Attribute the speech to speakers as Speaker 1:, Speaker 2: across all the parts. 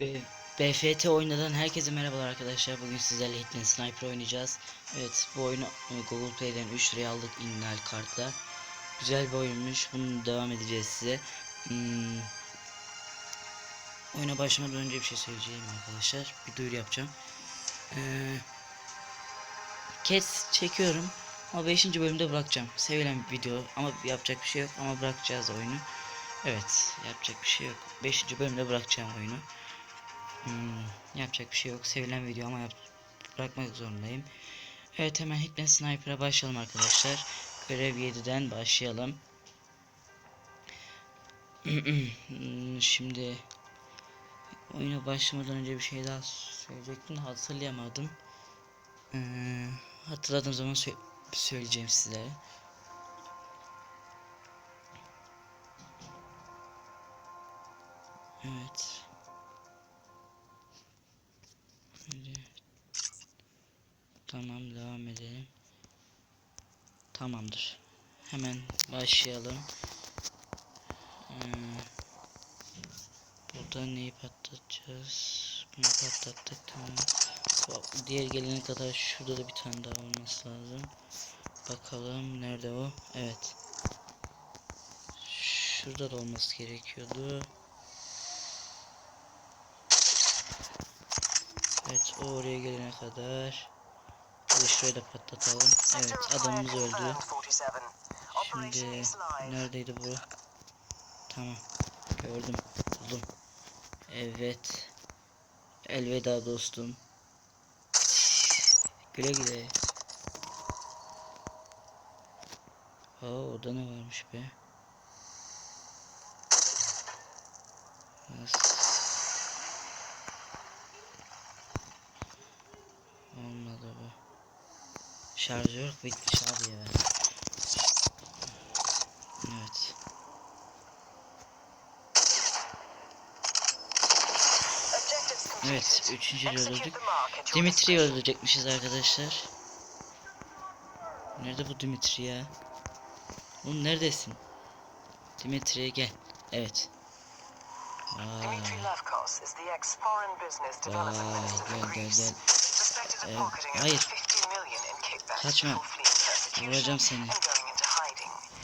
Speaker 1: BFT oynadan herkese merhabalar arkadaşlar. Bugün sizlerle Hitman Sniper oynayacağız. Evet bu oyunu e, Google Play'den 3 liraya aldık inal kartla. Güzel bir oyunmuş. Bunu devam edeceğiz size. Hmm. Oyuna başlamadan önce bir şey söyleyeceğim arkadaşlar. Bir duyuru yapacağım. Ee, Cats çekiyorum. Ama 5. bölümde bırakacağım. Sevilen bir video ama yapacak bir şey yok ama bırakacağız oyunu. Evet yapacak bir şey yok. 5. bölümde bırakacağım oyunu. Hmm, yapacak bir şey yok. Sevilen video ama yap bırakmak zorundayım. Evet hemen Hitman Sniper'a başlayalım arkadaşlar. Görev 7'den başlayalım. Şimdi oyuna başlamadan önce bir şey daha söyleyecektim hatırlayamadım. Ee, hatırladığım zaman sö- söyleyeceğim sizlere. Evet. Tamam devam edelim. Tamamdır. Hemen başlayalım. Ee, burada neyi patlatacağız? Bunu patlattık tamam. Diğer gelene kadar şurada da bir tane daha olması lazım. Bakalım nerede o? Evet. Şurada da olması gerekiyordu. Evet oraya gelene kadar. Bir de şurayı da patlatalım. Evet adamımız öldü. Şimdi neredeydi bu? Tamam. Gördüm. Buldum. Evet. Elveda dostum. Güle güle. Aa orada ne varmış be? Nasıl? Olmadı bu. Şarjör bitmiş abi ya. Evet. Evet, üçüncü öldürdük. Dimitri'yi öldürecekmişiz arkadaşlar. Nerede bu Dimitri ya? Oğlum neredesin? Dimitri gel. Evet. Vay. Vay, gel, gel, gel. Ee, hayır. Kaçma. Vuracağım seni.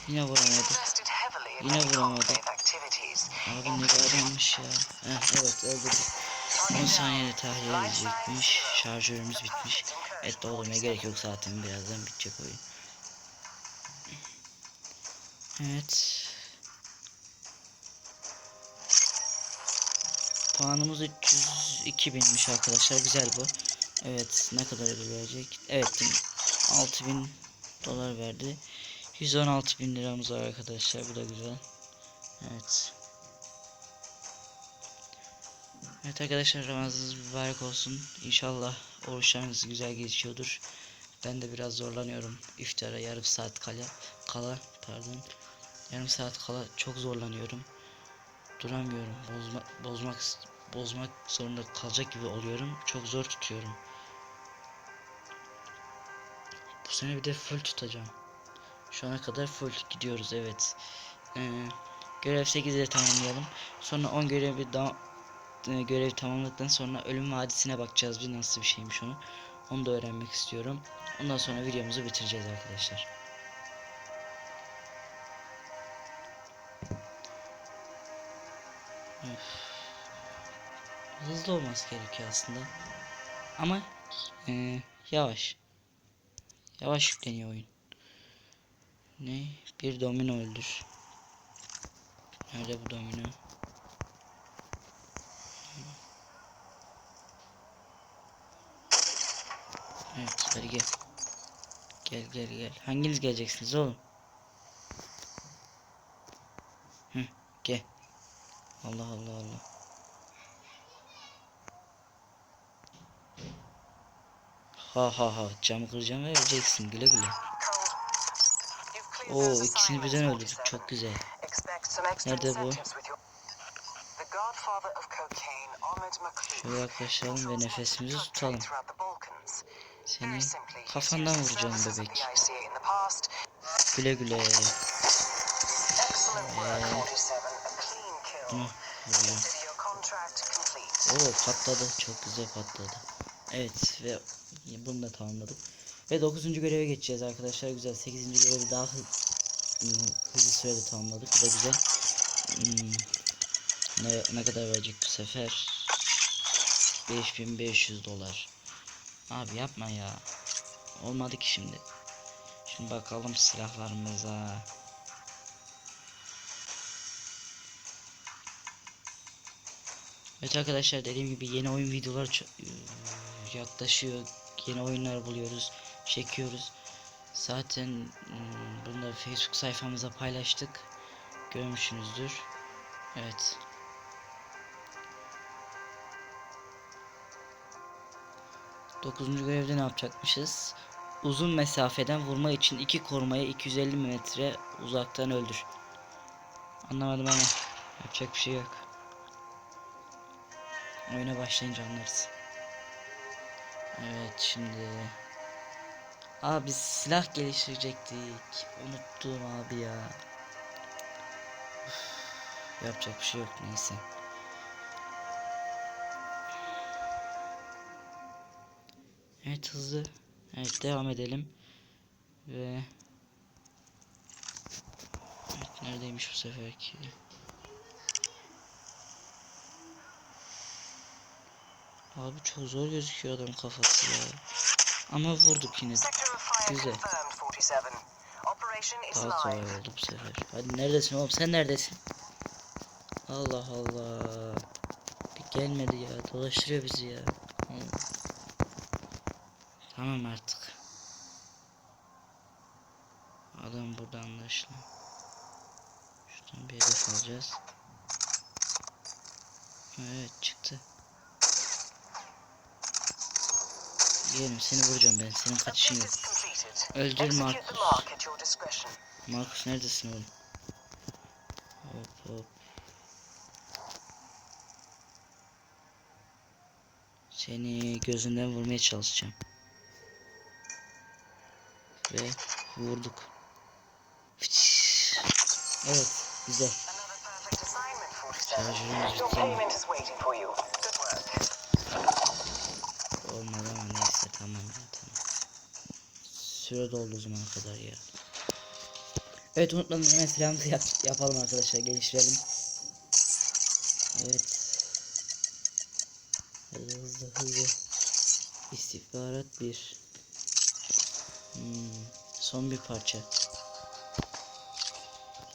Speaker 1: Yine vuramadı. Yine vuramadı. Abi ne bir adammış ya. Heh, evet öldürdük. 10 saniyede tahliye edecekmiş. Şarjörümüz bitmiş. Evet doldurmaya gerek yok zaten birazdan bitecek oyun. Evet. Puanımız 302 binmiş arkadaşlar. Güzel bu. Evet ne kadar ödül verecek? Evet 6000 dolar verdi. 116 bin liramız var arkadaşlar. Bu da güzel. Evet. Evet arkadaşlar Ramazanınız mübarek olsun. İnşallah oruçlarınız güzel geçiyordur. Ben de biraz zorlanıyorum. İftara yarım saat kala, kala pardon. Yarım saat kala çok zorlanıyorum. Duramıyorum. Bozma, bozmak bozmak zorunda kalacak gibi oluyorum. Çok zor tutuyorum. Sene bir de full tutacağım. Şu ana kadar full gidiyoruz evet. Ee, görev 8'de tamamlayalım. Sonra 10 görevi daha e, görev tamamladıktan sonra ölüm vadisine bakacağız bir nasıl bir şeymiş onu. Onu da öğrenmek istiyorum. Ondan sonra videomuzu bitireceğiz arkadaşlar. Öf. Hızlı olması gerekiyor aslında. Ama e, yavaş. Yavaş yükleniyor oyun. Ne? Bir domino öldür. Nerede bu domino? Evet hadi gel. Gel gel gel. Hanginiz geleceksiniz oğlum? Hı, gel. Allah Allah Allah. Ha ha ha camı kıracağım ve öleceksin güle güle. Oo ikisini birden öldürdük
Speaker 2: 47.
Speaker 1: çok güzel. Nerede bu? Şöyle yaklaşalım ve nefesimizi tutalım. Seni kafandan vuracağım bebek. Güle güle. Ee,
Speaker 2: 47. A clean kill.
Speaker 1: Bunu vuruyor. Oo patladı. Çok güzel patladı. Evet ve bunu da tamamladık. Ve 9. göreve geçeceğiz arkadaşlar. Güzel. 8. görevi daha hı- ım, hızlı sürede tamamladık. Bu da güzel. Hmm, Ne, ne kadar verecek bu sefer? 5500 dolar. Abi yapma ya. Olmadı ki şimdi. Şimdi bakalım silahlarımıza. Evet arkadaşlar dediğim gibi yeni oyun videoları eee, yaklaşıyor. Yeni oyunlar buluyoruz, çekiyoruz. Zaten ım, bunu da Facebook sayfamıza paylaştık. Görmüşsünüzdür. Evet. Dokuzuncu görevde ne yapacakmışız? Uzun mesafeden vurma için iki korumayı 250 metre uzaktan öldür. Anlamadım ama yapacak bir şey yok. Oyuna başlayınca anlarız. Evet şimdi. Biz silah geliştirecektik. Unuttum abi ya. Üf, yapacak bir şey yok neyse. Evet hızlı. Evet devam edelim. Ve Evet neredeymiş bu seferki? Abi çok zor gözüküyor adam kafası ya. Ama vurduk yine Güzel.
Speaker 2: confirmed, 47. Operation is
Speaker 1: Daha kolay oldu bu sefer. Hadi neredesin oğlum sen neredesin? Allah Allah. Bir gelmedi ya dolaştırıyor bizi ya. Tamam artık. Adam burada anlaşılan. Şuradan bir hedef alacağız. Evet çıktı. Yeğenim seni vuracağım ben. Senin kaçışın yok. Öldür
Speaker 2: Execute the
Speaker 1: Marcus.
Speaker 2: mark at your discretion.
Speaker 1: Markus neredesin oğlum? Hop hop. Seni gözünden vurmaya çalışacağım. Ve vurduk. Evet, güzel.
Speaker 2: Another perfect assignment, 47.
Speaker 1: Şarjörümüz
Speaker 2: Your
Speaker 1: bitti olmadı tamam tamam. Süre doldu o zamana kadar ya. Evet unutmadan hemen silahımızı yap yapalım arkadaşlar geliştirelim. Evet. Hızlı hızlı hızlı. İstihbarat bir. Hmm, son bir parça.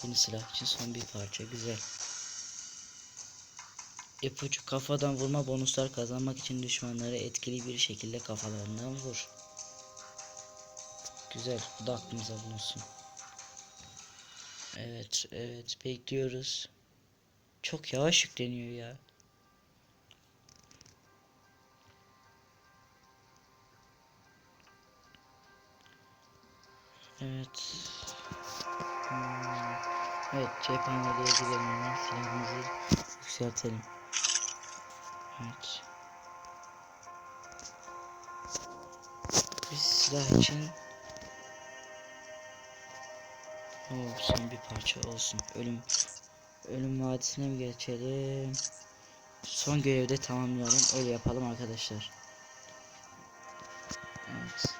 Speaker 1: Yeni silah için son bir parça güzel. İpucu kafadan vurma bonuslar kazanmak için düşmanları etkili bir şekilde kafalarından vur. Güzel bu da aklımıza bulunsun. Evet evet bekliyoruz. Çok yavaş yükleniyor ya. Evet. Hmm. Evet cephaneye gidelim silahımızı yükseltelim. Evet. Bir silah için Oo, son bir parça olsun. Ölüm Ölüm vadisine mi geçelim? Son görevde tamamlayalım. Öyle yapalım arkadaşlar. Evet.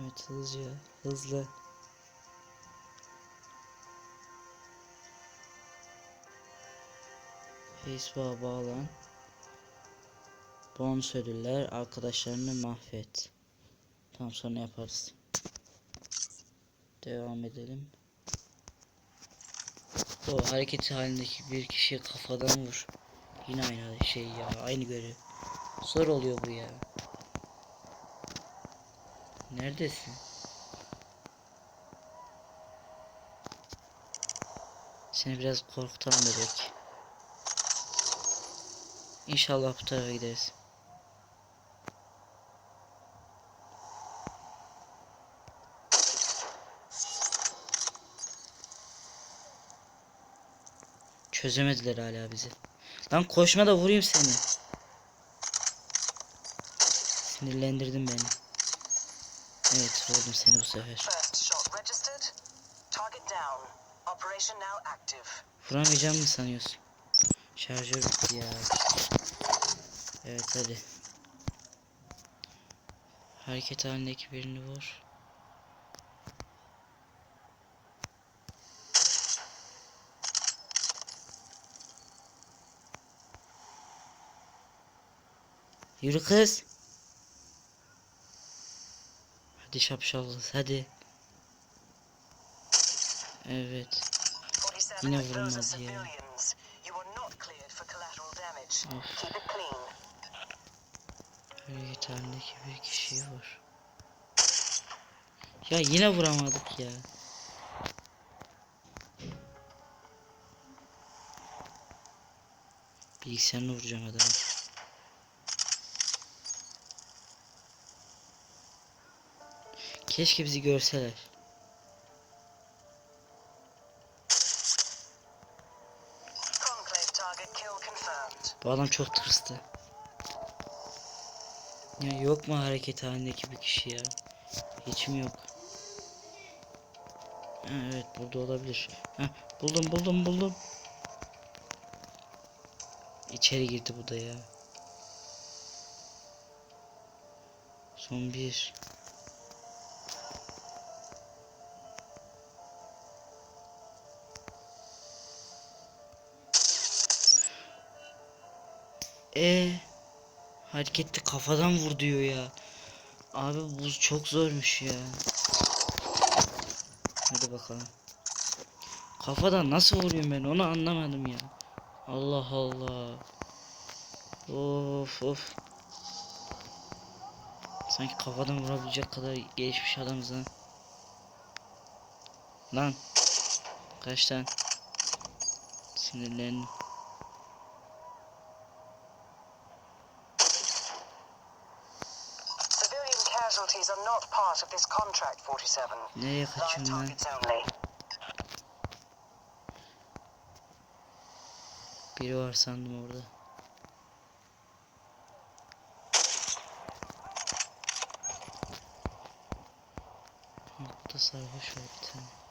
Speaker 1: Evet hızlıca hızlı. Facebook'a bağlan. Bonus ödüller arkadaşlarını mahvet. Tam sonra yaparız. Devam edelim. O hareket halindeki bir kişiye kafadan vur. Yine aynı şey ya, aynı görev. Zor oluyor bu ya. Neredesin? Seni biraz korkutalım bebek. İnşallah bu tarafa gideriz. Çözemediler hala bizi. Lan koşma da vurayım seni. Sinirlendirdin beni. Evet vurdum seni bu sefer. Vuramayacağım mı sanıyorsun? Şarjör bitti ya. Evet hadi. Hareket halindeki birini vur. Yürü kız. Hadi şapşal kız hadi. Evet.
Speaker 2: 47,
Speaker 1: Yine vurmadı ya. Of. Hareket halindeki bir kişi var. Ya yine vuramadık ya. Bilgisayarını vuracağım adamı. Keşke bizi görseler. Adam çok tırstı. Ya yok mu hareket halindeki bir kişi ya? Hiç mi yok? Evet burada olabilir. Ha, buldum buldum buldum. İçeri girdi bu da ya. Son bir. E hareketli kafadan vur diyor ya. Abi bu çok zormuş ya. Hadi bakalım. Kafadan nasıl vuruyorum ben onu anlamadım ya. Allah Allah. Of of. Sanki kafadan vurabilecek kadar gelişmiş adamız ha. Lan. Kaç lan. Sinirlendim.
Speaker 2: Of this contract, 47.
Speaker 1: Nereye kaçıyorum
Speaker 2: only.
Speaker 1: Biri var sandım orada. Burada sarhoş var bir tane.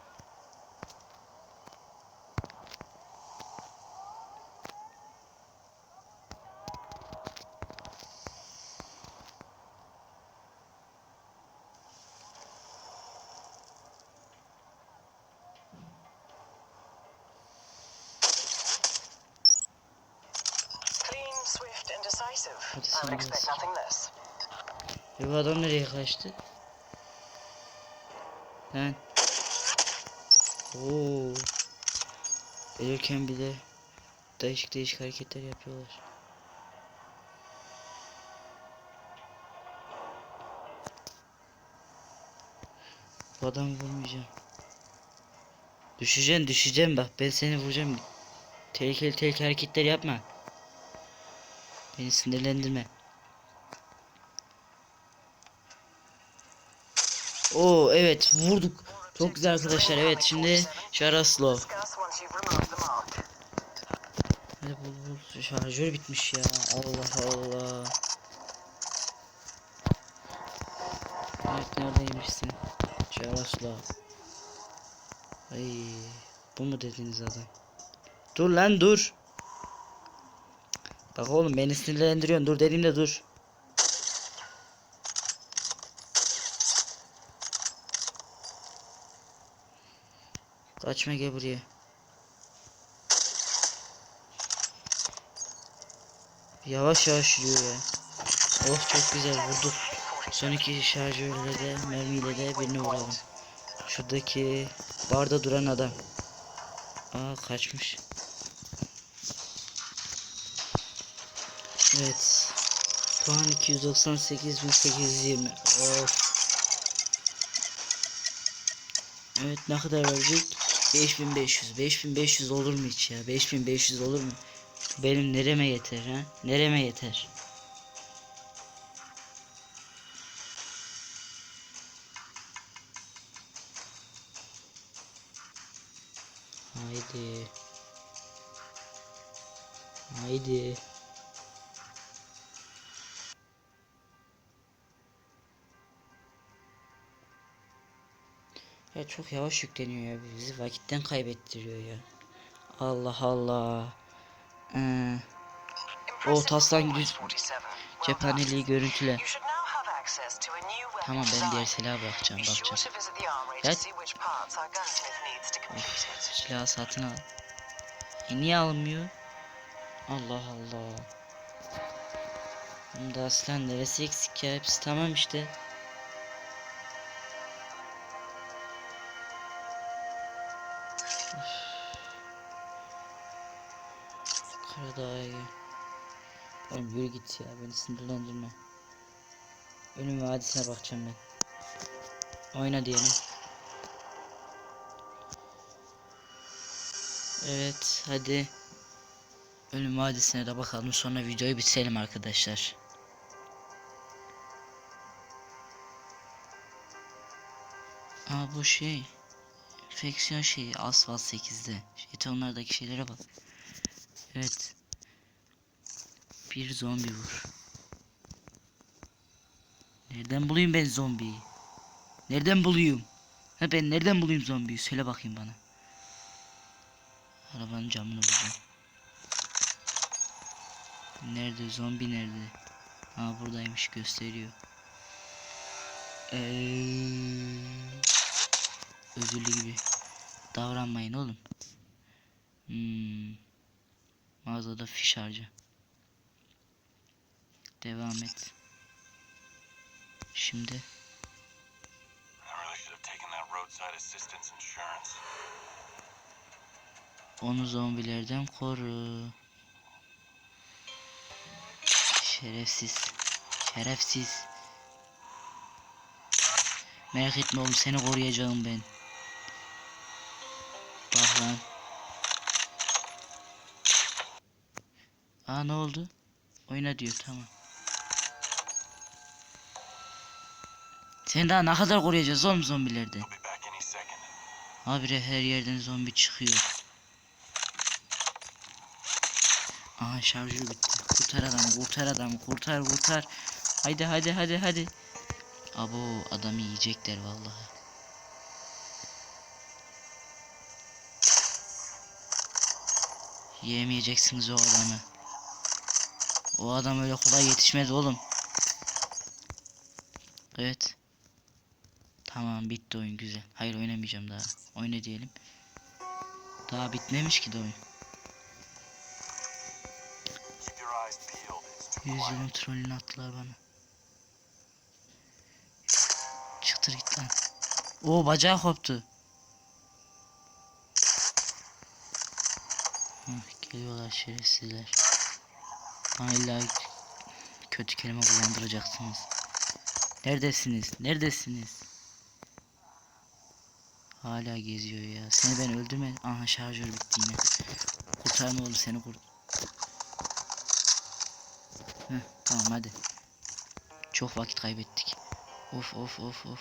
Speaker 1: Adam nereye kaçtı? Lan. Oo. Ölürken bile değişik değişik hareketler yapıyorlar. Bu adamı vurmayacağım. Düşeceksin düşeceğim bak ben seni vuracağım. Tehlikeli tehlikeli hareketler yapma. Beni sinirlendirme. Oo evet vurduk. Çok güzel arkadaşlar. Evet şimdi Şaraslo.
Speaker 2: Discuss once you've removed the mark.
Speaker 1: Hadi bu, bu şarjör bitmiş ya. Allah Allah. Evet neredeymişsin? Şaraslo. Ay bu mu dediniz adam? Dur lan dur. Bak oğlum beni sinirlendiriyorsun. Dur dediğimde dur. Kaçma gel buraya. Yavaş yavaş yürüyor ya. Oh çok güzel vurduk. Son iki şarjörle de mermiyle de birini vuralım. Şuradaki barda duran adam. Aa kaçmış. Evet. Puan 298.820. Of. Evet ne kadar verecek? 5500. 5500 olur mu hiç ya? 5500 olur mu? Benim nereme yeter ha? Nereme yeter? Ya çok yavaş yükleniyor ya bizi vakitten kaybettiriyor ya. Allah Allah. Ee,
Speaker 2: Impressive
Speaker 1: taslan
Speaker 2: performance,
Speaker 1: gücü-
Speaker 2: 47. Well
Speaker 1: cephaneliği görüntüle. Tamam ben diğer
Speaker 2: design.
Speaker 1: silaha bakacağım Ya-
Speaker 2: it.
Speaker 1: Silahı satın al. E niye almıyor? Allah Allah. Bunda aslan neresi eksik ya? Hepsi tamam işte. Üf. Karadağ'a gel. Oğlum yürü git ya beni sinirlendirme. Ölüm vadisine bakacağım ben. Oyna diyelim. Evet hadi. Ölüm Vadisi'ne de bakalım sonra videoyu bitirelim arkadaşlar. Aa bu şey. Enfeksiyon şeyi asfalt 8'de. Jetonlardaki şeylere bak. Evet. Bir zombi vur. Nereden bulayım ben zombiyi? Nereden bulayım? Ha ben nereden bulayım zombiyi? Söyle bakayım bana. Arabanın camını vuracağım. Nerede zombi nerede? Ha buradaymış gösteriyor. Eee, özürlü gibi davranmayın oğlum. Hmm. Mağazada fiş harca. Devam et. Şimdi onu zombilerden koru. Şerefsiz. Şerefsiz. Merak etme oğlum seni koruyacağım ben. Bak lan. Aa ne oldu? Oyna diyor tamam. Seni daha ne kadar koruyacağız oğlum
Speaker 3: second.
Speaker 1: Habire her yerden zombi çıkıyor. Aha şarjı bitti. Kurtar adamı, kurtar adamı, kurtar, kurtar. Haydi, hadi, hadi, hadi. Abo adamı yiyecekler vallahi. Yiyemeyeceksiniz o adamı. O adam öyle kolay yetişmez oğlum. Evet. Tamam bitti oyun güzel. Hayır oynamayacağım daha. Oyna diyelim. Daha bitmemiş ki de oyun. Yüzünün trollünü attılar bana. Çıktır git lan. Oo bacağı koptu. Hah, geliyorlar şerefsizler. Bana illa kötü kelime kullandıracaksınız. Neredesiniz? Neredesiniz? Hala geziyor ya. Seni ben öldürme. Aha şarjör bitti yine. Kurtarma oğlum seni kurt. Heh, tamam hadi. Çok vakit kaybettik. Of of of of.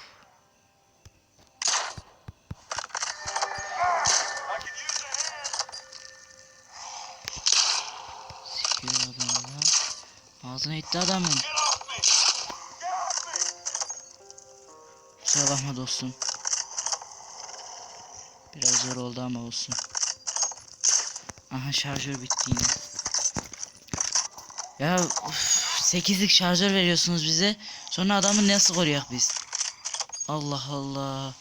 Speaker 1: Sikiyor adam ya. Ağzına etti adamın. Kusura bakma dostum. Biraz zor oldu ama olsun. Aha şarjör bitti yine. Ya uf, 8'lik şarjör veriyorsunuz bize. Sonra adamı nasıl koruyak biz? Allah Allah.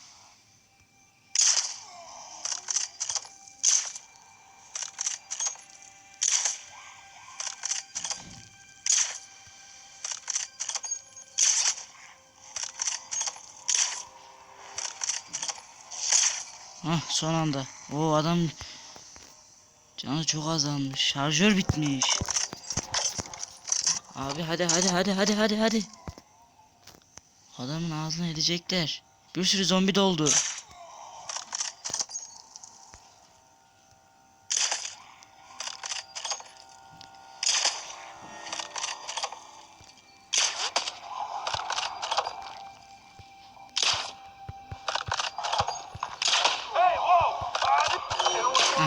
Speaker 1: Hah son anda. O adam canı çok azalmış. Şarjör bitmiş. Abi hadi hadi hadi hadi hadi hadi. Adamın ağzına edecekler. Bir sürü zombi doldu.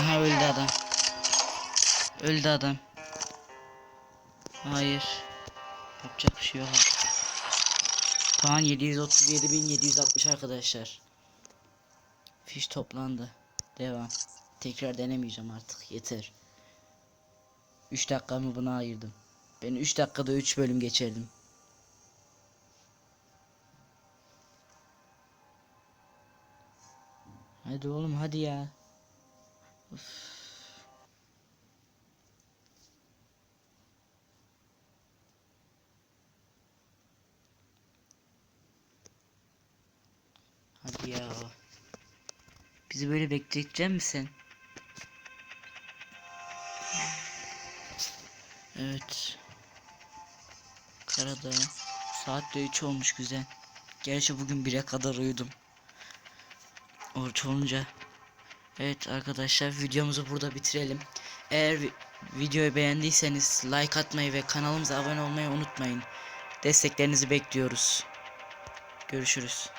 Speaker 1: Aha öldü adam. Öldü adam. Hayır. Yapacak bir şey yok. Puan 737.760 arkadaşlar. Fiş toplandı. Devam. Tekrar denemeyeceğim artık. Yeter. 3 dakikamı buna ayırdım. Ben 3 dakikada 3 bölüm geçirdim. Hadi oğlum hadi ya. Hadi ya. Bizi böyle bekleyecek misin? Evet. Karadağ. Saat de 3 olmuş güzel. Gerçi bugün 1'e kadar uyudum. Oruç olunca. Evet arkadaşlar videomuzu burada bitirelim. Eğer vi- videoyu beğendiyseniz like atmayı ve kanalımıza abone olmayı unutmayın. Desteklerinizi bekliyoruz. Görüşürüz.